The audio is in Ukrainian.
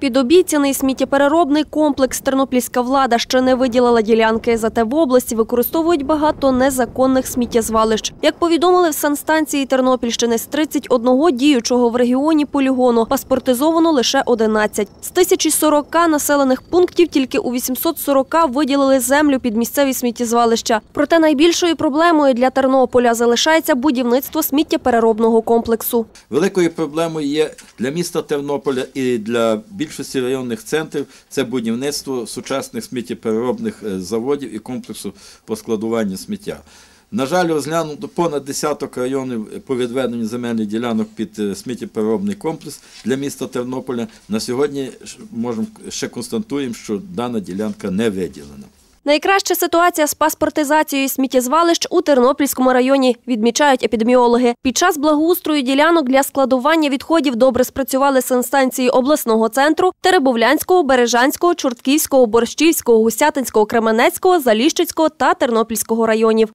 Підобіцяний сміттєпереробний комплекс тернопільська влада ще не виділила ділянки. Зате в області використовують багато незаконних сміттєзвалищ. Як повідомили в санстанції Тернопільщини, з 31 діючого в регіоні полігону паспортизовано лише 11. З 1040 населених пунктів тільки у 840 виділили землю під місцеві сміттєзвалища. Проте найбільшою проблемою для Тернополя залишається будівництво сміттєпереробного комплексу. Великою проблемою є для міста Тернополя і для більшості районних центрів це будівництво сучасних сміттєпереробних е, заводів і комплексу по складуванню сміття. На жаль, розглянуто понад десяток районів по відведенню земельних ділянок під е, сміттєпереробний комплекс для міста Тернополя. На сьогодні можемо ще констатуємо, що дана ділянка не виділена. Найкраща ситуація з паспортизацією сміттєзвалищ у Тернопільському районі, відмічають епідеміологи. Під час благоустрою ділянок для складування відходів добре спрацювали санстанції обласного центру Теребовлянського, Бережанського, Чортківського, Борщівського, Гусятинського, Кременецького, Заліщицького та Тернопільського районів.